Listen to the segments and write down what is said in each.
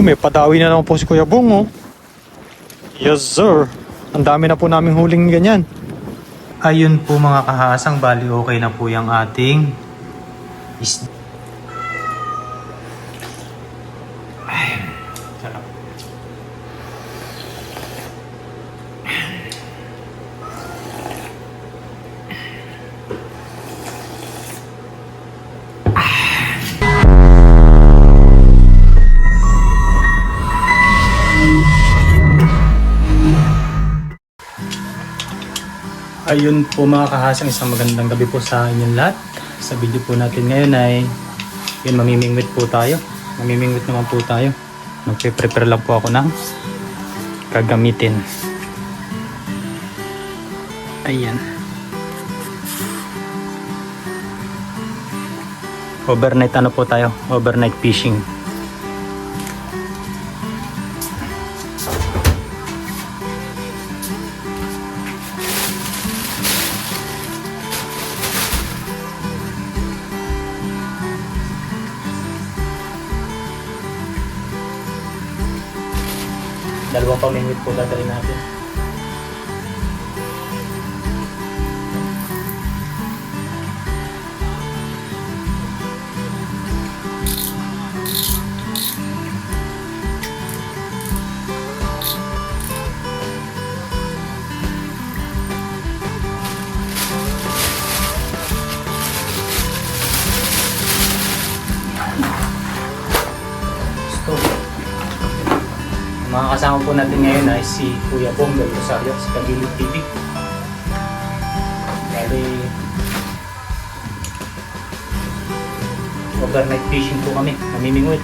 Yung may padawi na naman po si Kuya Bong, oh. Yes, sir. Ang dami na po naming huling ganyan. Ayun po mga kahasang, bali okay na po yung ating is Ayun po mga kahasang, isang magandang gabi po sa inyong lahat. Sa video po natin ngayon ay yun, mamimingwit po tayo. Mamimingwit naman po tayo. Magpe-prepare lang po ako ng kagamitin. Ayan. Overnight ano po tayo? Overnight fishing. Ang po natin ngayon ay si Kuya Bong del Rosario sa Kagilid TV. Bali, overnight fishing po kami, namimingwit.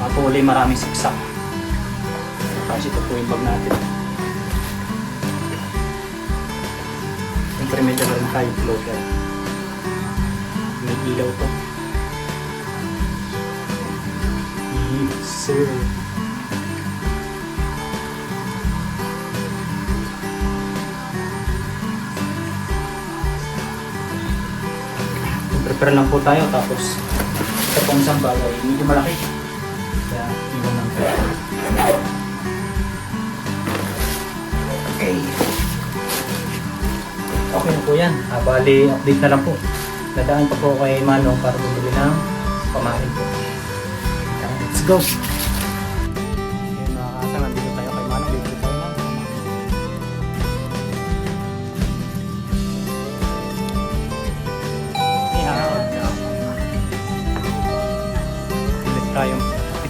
Mga po ulit maraming saksak. Kasi ito po yung bag natin. Siyempre may dala rin tayo floater. May ilaw to. Yes, sir. Prepare lang po tayo tapos ito pong isang bagay medyo malaki. Kaya iwan lang tayo. Okay. Okay na po yan. Ah, bali, update na lang po. Nadaan pa po kay Manong para bumili ng pamain po. Let's go!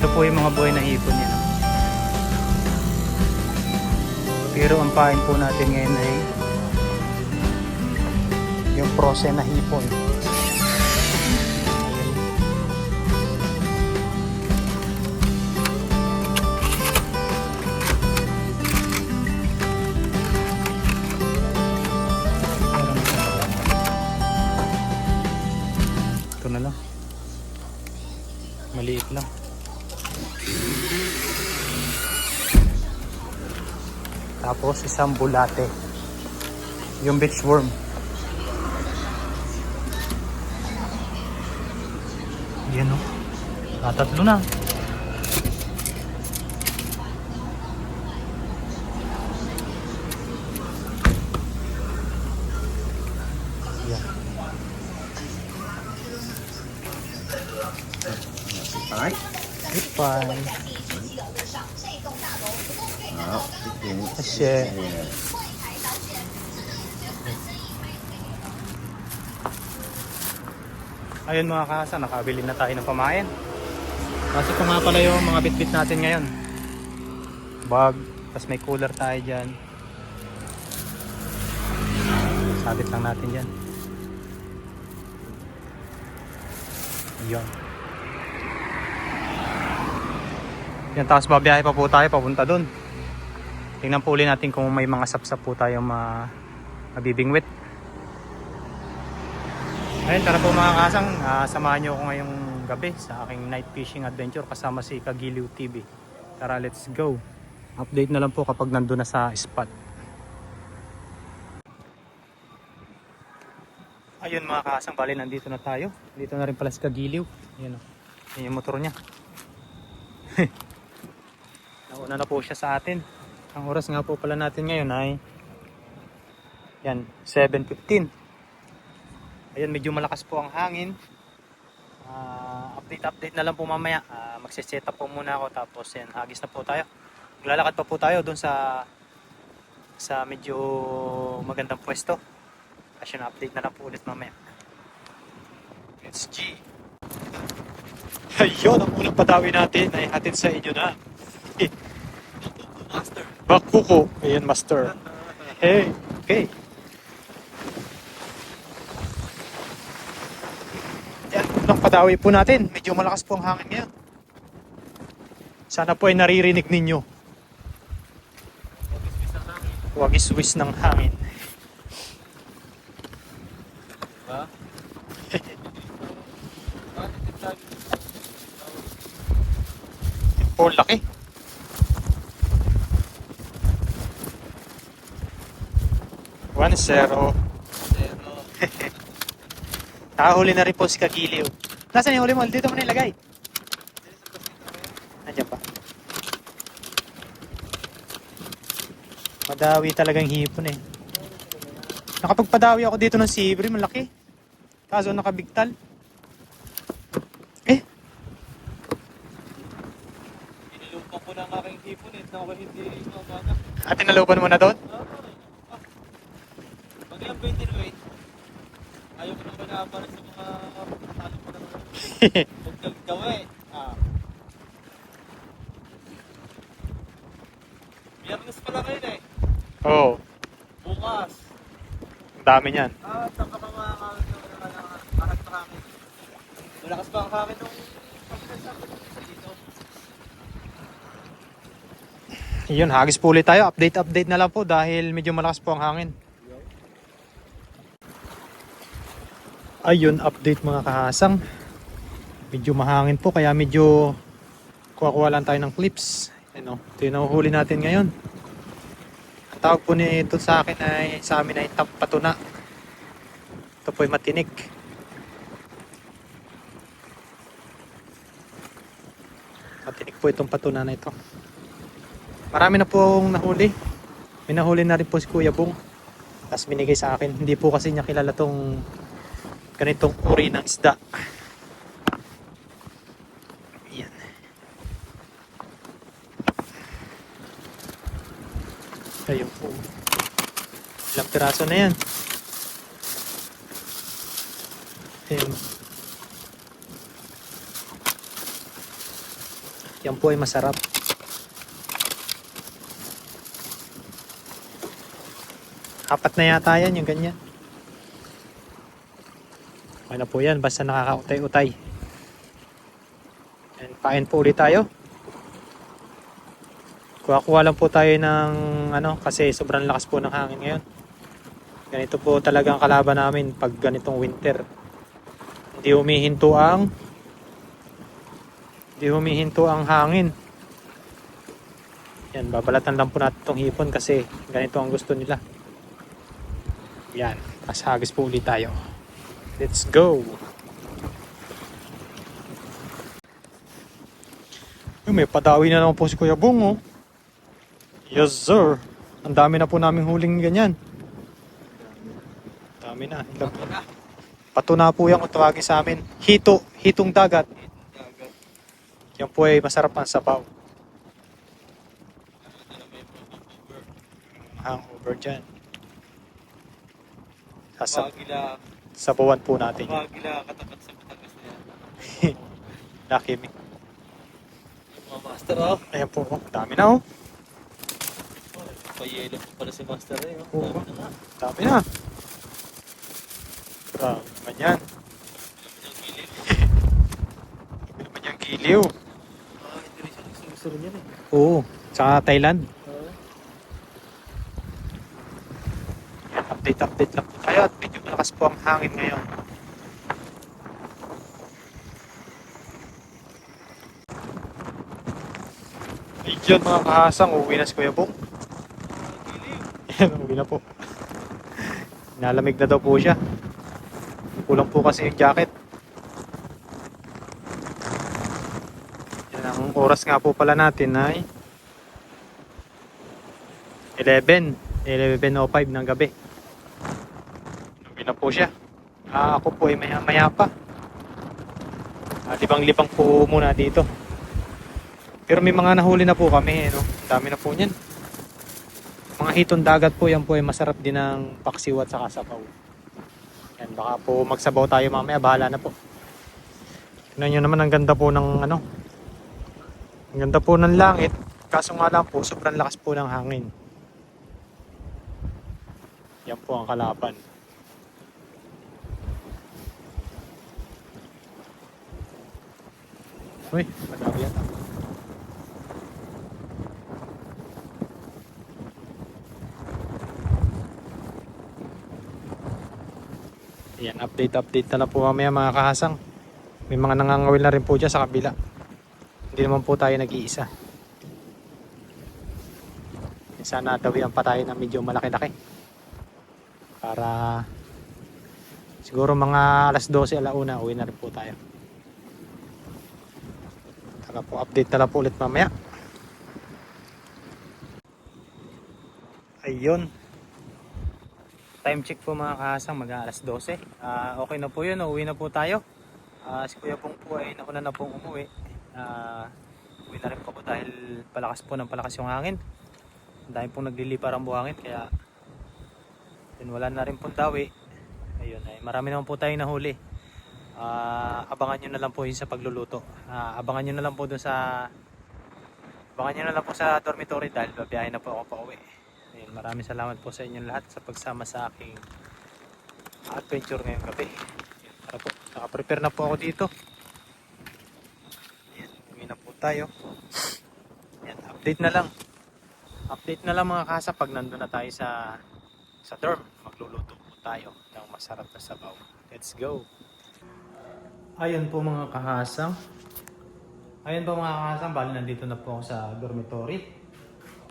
Ito po yung mga buhay na hipon niya. Pero ang pain po natin ngayon ay yung prose na hipon. Tapos isang bulate. Yung beach worm. Yan o. Tatatlo na. Yan. Alright. 谢谢。Ayun mga kasa, nakabili na tayo ng pamain. Kasi ko nga pala yung mga bitbit -bit natin ngayon. Bag, tapos may cooler tayo dyan. Sabit lang natin dyan. Yun. Yan, tapos babiyahe pa po tayo papunta dun. Tingnan po uli natin kung may mga sapsap po tayong ma mabibingwit. Ayun, tara po mga kasang, ah, samahan nyo ako ngayong gabi sa aking night fishing adventure kasama si Kagiliw TV. Tara, let's go. Update na lang po kapag nandun na sa spot. Ayun mga kasang, bali nandito na tayo. Dito na rin pala si Kagiliw. Ayun, o. Yan yung motor niya. Nauna na po siya sa atin. Ang oras nga po pala natin ngayon ay yan, 7.15. Ayan, medyo malakas po ang hangin. Ah, update-update na lang po mamaya. Uh, magsiset up po muna ako tapos yan, hagis na po tayo. Maglalakad pa po tayo doon sa sa medyo magandang pwesto. Kasi na update na lang po ulit mamaya. It's G. Ayun, ang unang padawi natin ay hatid sa inyo na. Bakuko. Ayan, master. Hey, okay. Yan, unang padawi po natin. Medyo malakas po ang hangin ngayon. Sana po ay naririnig ninyo. Wagis-wis ng hangin. Ha? Oh, laki. One zero. Zero. Nakahuli na rin po si Kagiliw. Nasaan yung huli mo? Dito mo nilagay. Nandiyan pa. Madawi talagang hipon eh. Nakapagpadawi ako dito ng sibri, malaki. Kaso nakabigtal. Eh, Inilupa ko ng aking hipon eh. Ako hindi mabana. at tinalupan mo na doon? Pag ilang 20 weight, ayaw ko naman na para sa mga katalo ko kang gawin. Ah. Biyernes pala ngayon eh. Oo, oh, Bukas. ang dami niyan. Ah, saan ka pa mga kawin na kami? Malakas pa ang kami nung pagkasabi dito. Yun, hagis po ulit tayo. Update-update na lang po dahil medyo malakas po ang hangin. Ayun, update mga kahasang. Medyo mahangin po kaya medyo kuha-kuha lang tayo ng clips. Ano, ito yung nahuhuli natin ngayon. Ang tawag po nito sa akin ay sa amin ay tap patuna. Ito po ay matinik. Matinik po itong patuna na ito. Marami na pong nahuli. May nahuli na rin po si Kuya Bong. Tapos binigay sa akin. Hindi po kasi niya kilala tong ganitong uri ng isda. Yan. Ayun po. Ilang piraso na yan. Ayun. Yan po ay masarap. Apat na yata yan, yung ganyan. Okay na po yan, basta nakakautay-utay. And pain po ulit tayo. Kuha-kuha lang po tayo ng ano, kasi sobrang lakas po ng hangin ngayon. Ganito po talagang kalaban namin pag ganitong winter. Hindi humihinto ang hindi humihinto ang hangin. Yan, babalatan lang po natin itong hipon kasi ganito ang gusto nila. Yan, tas hagis po ulit tayo. Let's go! Ay, may padawi na naman po si Kuya Bong, oh. Yes, sir. Ang dami na po naming huling ganyan. Dami na. Pato na po yan kung tawagin sa amin. Hito. Hitong dagat. Yan po ay masarap ang sabaw. Hangover dyan. Sasab sabawan po natin yan. pagila katapat sa Batangas na yan. Lucky me. Mga master oh. Ayan po. oh. Dami na oh. Payelo pa pala si master eh. oh. Oo. Dami na. Dami na. Naman yan. Gilid. Dami naman yung giliw. Ah, hindi rin siya nagsusunod yan eh. Oo. Sa Thailand. Oo. Update-update lang po tayo at medyo malakas po ang hangin ngayon. Ayun mga kahasang, uwi na si Kuya Bong. Yan, uwi na po. Nalamig na daw po siya. Kulang po kasi yung jacket. Yan ang oras nga po pala natin ay 11. 11.05 ng gabi. Inuwi na po siya. Ah, ako po ay maya maya pa. Ah, libang-libang po muna dito. Pero may mga nahuli na po kami. No? Ang dami na po niyan. Mga hitong dagat po yan po ay masarap din ng paksiw at saka sabaw. Yan, baka po magsabaw tayo mamaya. Bahala na po. Tingnan nyo naman ang ganda po ng ano. Ang ganda po ng langit. Kaso nga lang po, sobrang lakas po ng hangin. Yan po ang kalaban. Uy, madami yan. Yan, update update na lang po mamaya mga kahasang. May mga nangangawil na rin po dyan sa kabila. Hindi naman po tayo nag-iisa. Sana dawihan pa tayo na medyo malaki-laki. Para siguro mga alas 12 alauna uwi na rin po tayo. Saka po update na lang po ulit mamaya. Ayun. Time check po mga kahasang mag alas 12. Ah, okay na po yun, uwi na po tayo. Ah, si Kuya Pong po ay nauna na pong umuwi. Ah, uwi na rin po ako dahil palakas po ng palakas yung hangin. Ang dami pong naglilipar ang buhangin kaya yun, wala na rin pong dawi. Ayun, ay marami naman po tayong nahuli. Ah, abangan nyo na lang po yun sa pagluluto. Ah, abangan nyo na lang po dun sa abangan nyo na lang po sa dormitory dahil babiyahin na po ako pa uwi. Ayun, maraming salamat po sa inyong lahat sa pagsama sa aking adventure ngayong gabi. Ayun, tara po, nakaprepare na po ako dito. Ayan, uwi na po tayo. Ayan, update na lang. Update na lang mga kasa pag nandun na tayo sa sa dorm. Magluluto po tayo ng masarap na sabaw. Let's go! Ayun po mga kahasang. Ayun po mga kahasang, bali nandito na po ako sa dormitory.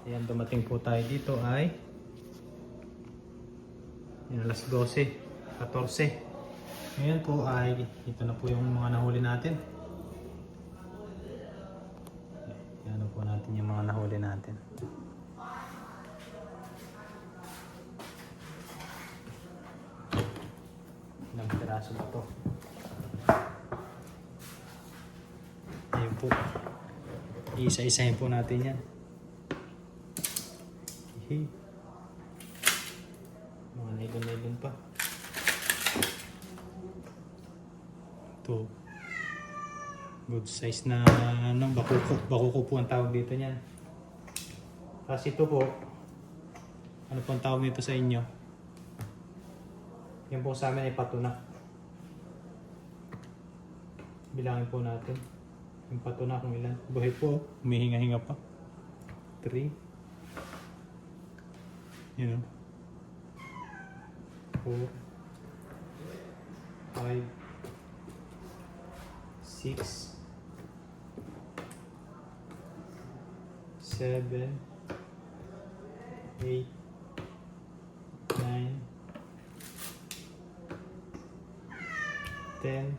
Ayan, dumating po tayo dito ay Ayan, alas 12, 14. Ngayon po ay, ito na po yung mga nahuli natin. Ayan na po natin yung mga nahuli natin. Ilang piraso ba to? Ayun po. Isa-isahin po natin yan. Hihi. Mga nailon-nailon pa. Ito. Good size na ano, bakuko. Bakuko po ang tawag dito niyan. Kasi ito po, ano po ang tawag nito sa inyo? Yan po sa amin ay patuna. Bilangin po natin. Yung patuna kung ilan. Buhay po, humihinga-hinga pa. 3. Yun o. 4. 5. 6. 7. 8. 9. 10,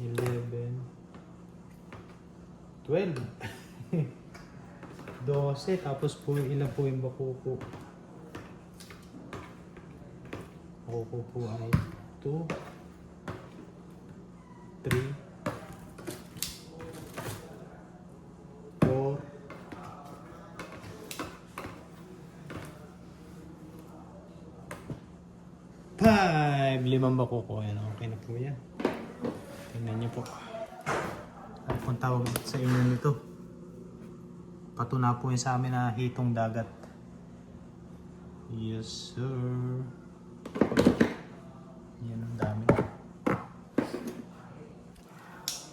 11, 12, 12, tapos po ilan po yung bakuko. Bakuko po ay 2, 3, 4, Five! Limang bakuko. Yan, okay na po yan. Tingnan niyo po. Ano pong tawag sa inyo nito? Patuna po yun sa amin na hitong dagat. Yes, sir. Yan ang dami.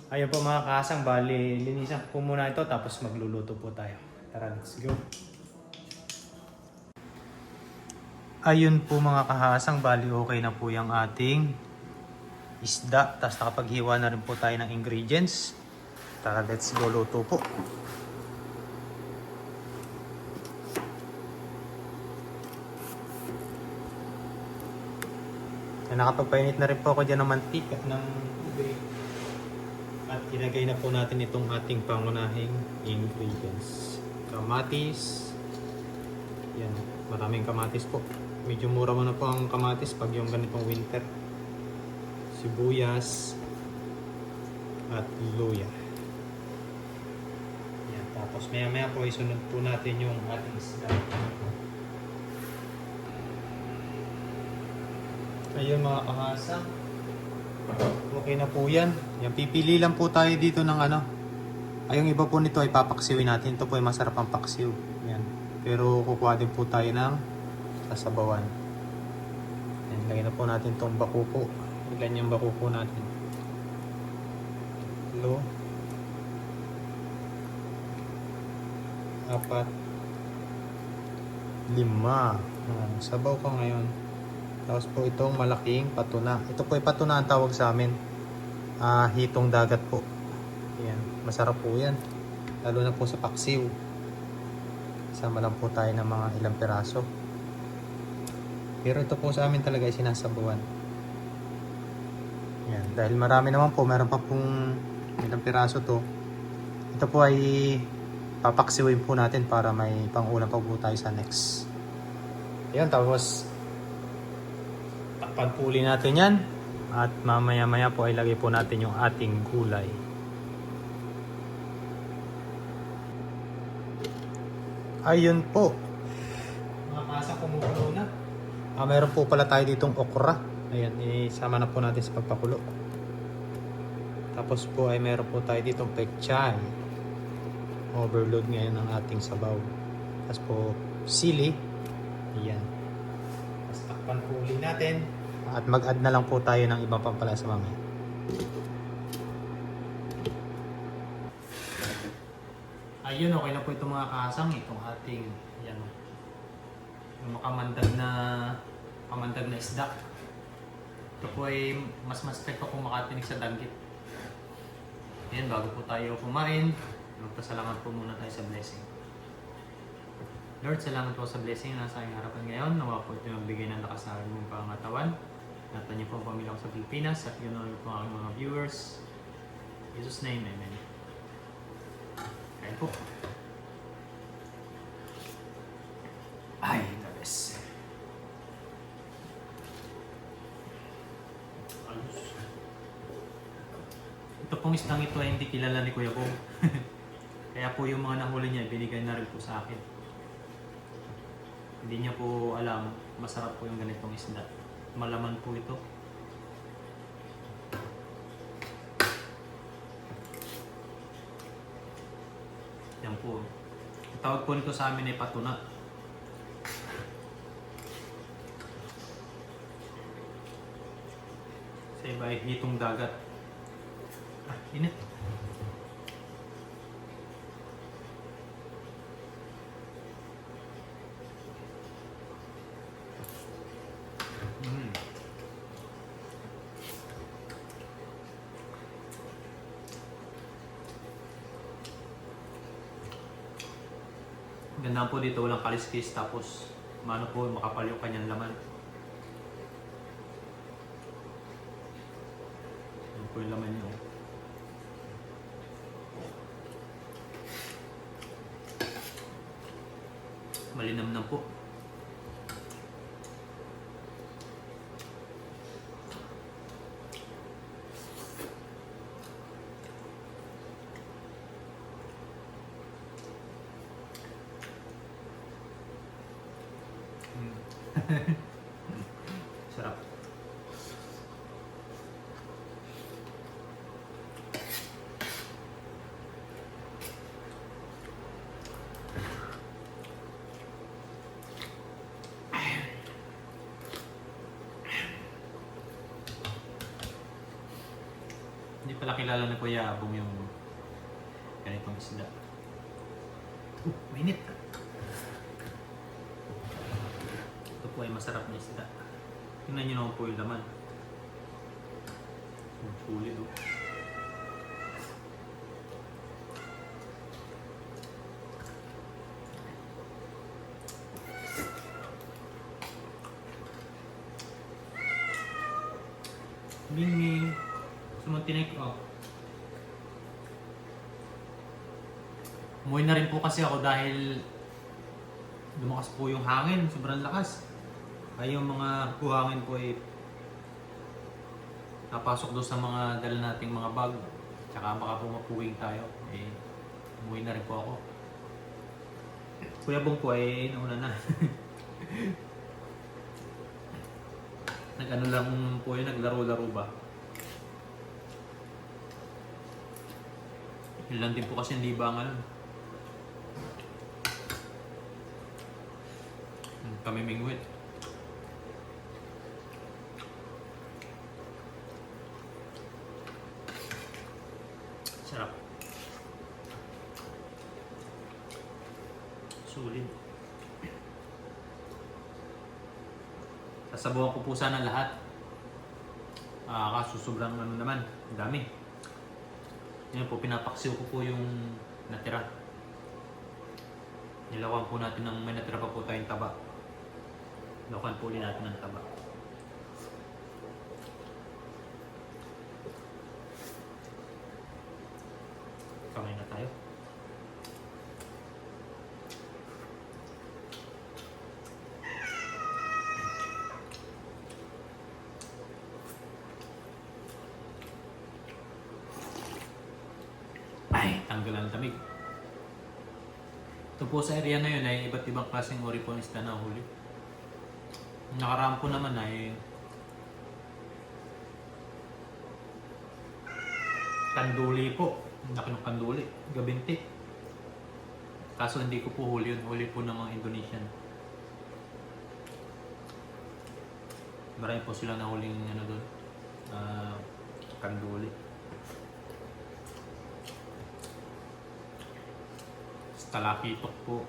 Ayun po mga kasang, bali, linisan ko muna ito tapos magluluto po tayo. Tara, let's go. Ayun po mga kahasang, bali okay na po yung ating isda. Tapos nakapaghiwa na rin po tayo ng ingredients. Tara, let's go luto po. Ay, nakapagpainit na rin po ako dyan ng mantika ng tubig. At ilagay na po natin itong ating pangunahing ingredients. kamatis. Yan, maraming kamatis po. Medyo mura mo na po ang kamatis pag yung ganitong winter. Sibuyas at luya. Yan, tapos maya maya po isunod po natin yung ating isda. Ayun mga kahasa. Okay na po yan. Yan, pipili lang po tayo dito ng ano. Ay, yung iba po nito ay papaksiwin natin. Ito po ay masarap ang paksiw. Yan. Pero kukuha din po tayo ng sasabawan. Yan, lagyan na po natin itong bakuko. Ilan yung bakuko natin. Tatlo. Apat. Lima. Sabaw ko ngayon. Tapos po itong malaking patuna. Ito po ay patuna ang tawag sa amin. Ah, hitong dagat po. Yan, masarap po yan. Lalo na po sa paksiw. Sama lang po tayo ng mga ilang piraso. Pero ito po sa amin talaga ay sinasabuan. Yan, dahil marami naman po, meron pa pong ilang piraso to. Ito po ay papaksiwin po natin para may pangulam pa po tayo sa next. Yan, tapos takpan po uli natin yan. At mamaya maya po ay lagay po natin yung ating gulay. Ayun po. Mga kasa kumukulo na. Ah, meron po pala tayo ditong okra. Ayan, isama na po natin sa pagpakulo. Tapos po ay meron po tayo ditong pechay. Overload ngayon ng ating sabaw. Tapos po, sili. Ayan. Tapos takpan po natin. At mag-add na lang po tayo ng ibang pampalasa mamaya. Ayun, okay na po itong mga kasang. Itong ating, yan, yung makamandag na, kamandag na isda. Ito po ay mas mas pa kung makatinig sa danggit. Yan, bago po tayo kumain, magpasalamat po muna tayo sa blessing. Lord, salamat po sa blessing na sa aming harapan ngayon. Nawa po ito magbigay ng lakas sa aming pangatawan. At niyo po ang pamilya ko sa Pilipinas at ang po ang mga viewers. Jesus' name, Amen. Kain po. Ay, the best. Ito pong isdang ito ay hindi kilala ni Kuya Bong. Kaya po yung mga nahuli niya, binigay na rin po sa akin. Hindi niya po alam, masarap po yung ganitong isda. Malaman po ito. Yan po. Tawag po nito sa amin ay patuna. Sa iba ay hitong dagat. Ah, init. Po dito, walang kaliskis tapos mano po makapal yung kanyang laman. Yan po yung laman niyo. Malinam na po. Mm. Sarap. Hindi pala kilala na Kuya Abong yung ganitong isda. Uh, mainit. Ito po ay masarap na isda. Tingnan nyo naman po yung laman. Ang sulit oh. Ming Ming. Sumuntinig ko. Umuwi na rin po kasi ako dahil lumakas po yung hangin. Sobrang lakas. Ay yung mga buhangin po ay napasok doon sa mga dala nating mga bag. Tsaka baka po mapuwing tayo. Eh, umuwi na rin po ako. Kuya Bong po ay nauna na. Nag-ano lang po yun, naglaro-laro ba? Yun lang din po kasi hindi ba ngayon. Kami mingwit. Sarap. Sulit. Sasabuhan ko po sana lahat. Ah, kaso sobrang ano naman, dami. Yan po, pinapaksiw ko po yung natira. Nilawan po natin ng may natira pa po tayong taba. Lawan po ulit natin ng taba. Kamay na tayo. Ay, tanggal ang lamig. Ito po sa area na yun ay iba't ibang klaseng uri po isda na huli. Nakaraan po naman ay kanduli po. Laki ng kanduli. Gabinti. Kaso hindi ko po huli yun. Huli po ng mga Indonesian. Marami po sila na huling ano doon. ah, kanduli. Talakitok po.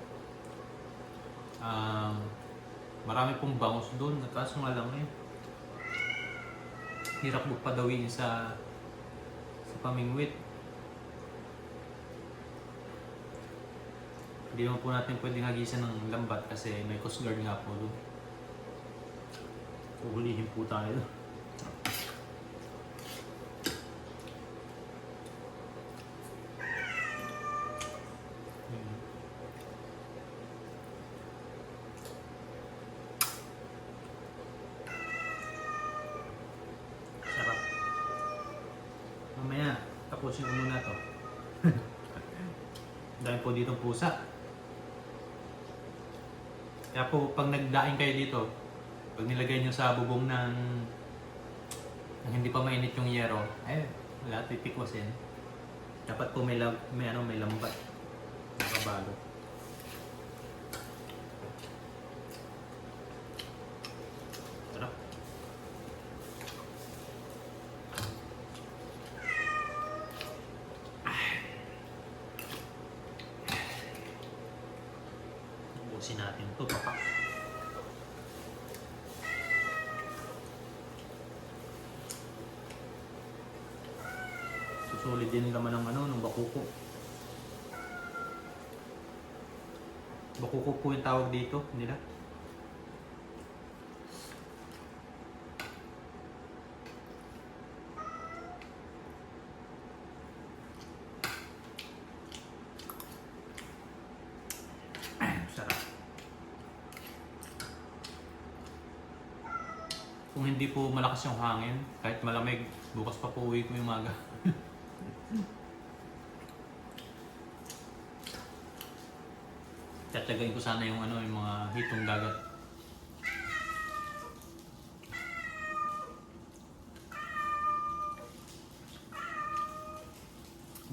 Um, marami pong bangus doon. Kaso nga lang eh. Hirap mo padawiin sa sa pamingwit. Hindi naman po natin pwedeng hagisan ng lambat kasi may coast guard nga po doon. Uhulihin po tayo. Hmm. Sarap. Mamaya, tapusin ko muna to. Dahil po dito pusa. Kaya po, pag nagdaing kayo dito, pag nilagay nyo sa bubong ng, ng hindi pa mainit yung yero, eh, wala titikusin. Dapat po may, may, ano, may lambat. Nakabalo. Sarap. Papa. Susulit din naman ng ano, ng bakuko. Bakuko po yung tawag dito nila. Sarap. Kung hindi po malakas yung hangin, kahit malamig, bukas pa po uwi ko yung maga. Tatagayin ko sana yung ano, yung mga hitong dagat.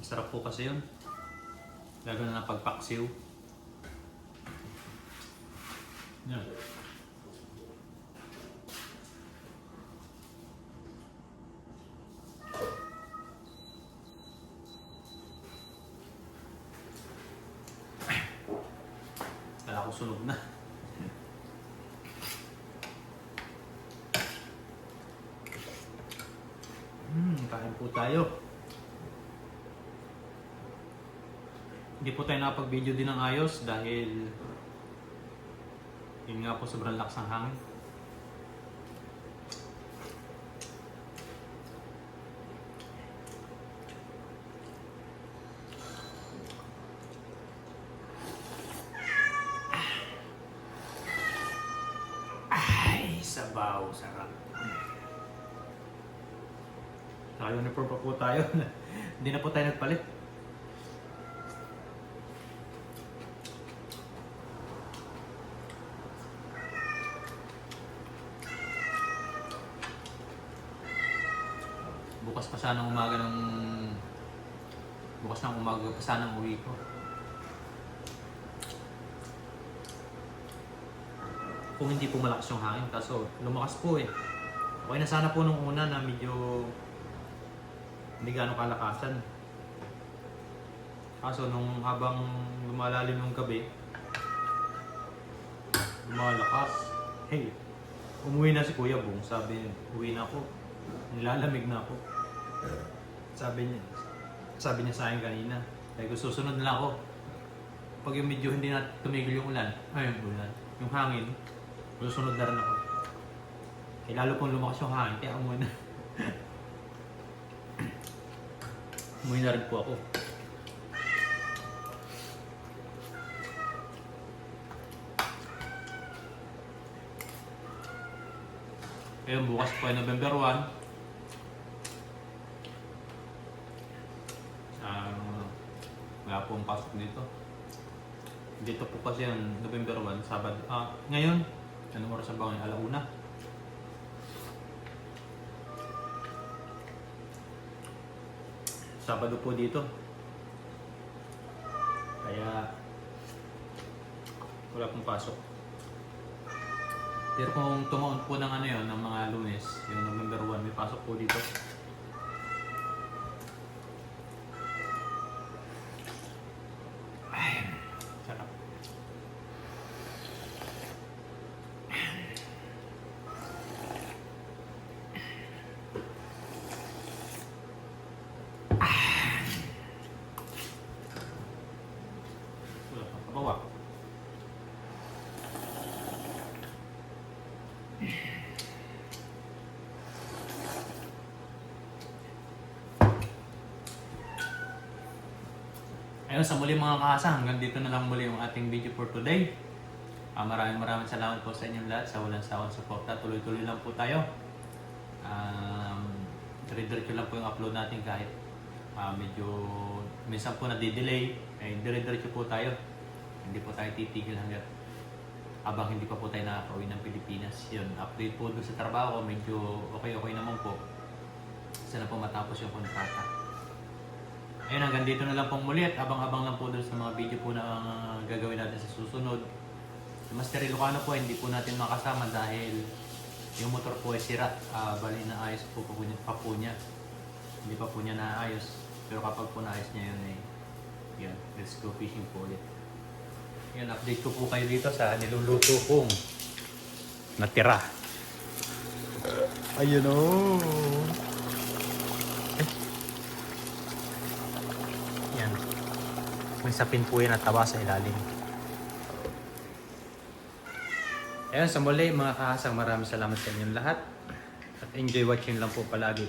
Masarap po kasi yun. Lalo na pagpaksiw. Yan. Sunog na. Hmm, kain po tayo. Hindi po tayo nakapag-video din ng ayos dahil yun nga po sobrang lakas ng hangin. Sabaw, sarap. Naka-uniform pa po tayo. Hindi na po tayo nagpalit. Bukas pa sana umaga ng... Bukas ng umaga pa sana uwi ko. Kung hindi po malakas yung hangin, kaso lumakas po eh. Okay na sana po nung una na medyo hindi gano'ng kalakasan. Kaso nung habang lumalalim yung gabi, lumalakas. Hey, umuwi na si Kuya Bong. Sabi uwi na ako. Nilalamig na ako. Sabi niya, sabi niya sa akin kanina, kaya ko susunod na ako. Pag yung medyo hindi na tumigil yung ulan, ay yung ulan, yung hangin, susunod na rin ako. Eh, lalo pong lumakas yung hangin, kaya umuwi na. umuwi na rin po ako. Ayun, bukas po ay November 1. Um, pong pasok dito. Po kasi yung November 1, Sabado. Ah, ngayon, anong oras ang bangon? Alauna. Sabado po dito. Kaya wala pong pasok. Pero kung tumaon po ng ano yun, ng mga lunes, yung November 1, may pasok po dito. Ay, sarap. Wala pa, kabawa. Ayun, sa muli mga kahasa, hanggang dito na lang muli yung ating video for today. Ah, maraming maraming salamat po sa inyong lahat sa walang sawang suporta. Tuloy-tuloy lang po tayo. Um, dire-diretso lang po yung upload natin kahit ah, medyo minsan po nadidelay. Eh, dire-diretso po tayo. Hindi po tayo titigil hanggang habang hindi pa po tayo nakaka-uwi ng Pilipinas. Yun, update po doon sa trabaho ko, medyo okay-okay naman po. Sana po matapos yung kontrata. Ayun, hanggang dito na lang pong muli at abang-abang lang po doon sa mga video po na uh, gagawin natin sa susunod. Si Master Ilocano po, hindi po natin makasama dahil yung motor po ay sira. Ah, bali na ayos po po, niya, pa po niya. Hindi pa po niya naayos. Pero kapag po naayos niya yun ay, yan, let's go fishing po ulit. Yan, update ko po kayo dito sa niluluto kong natira. Ayun o. Yan. May sapin po yan at taba sa ilalim. Ayan, sa muli mga kahasang maraming salamat sa inyong lahat. At enjoy watching lang po palagi.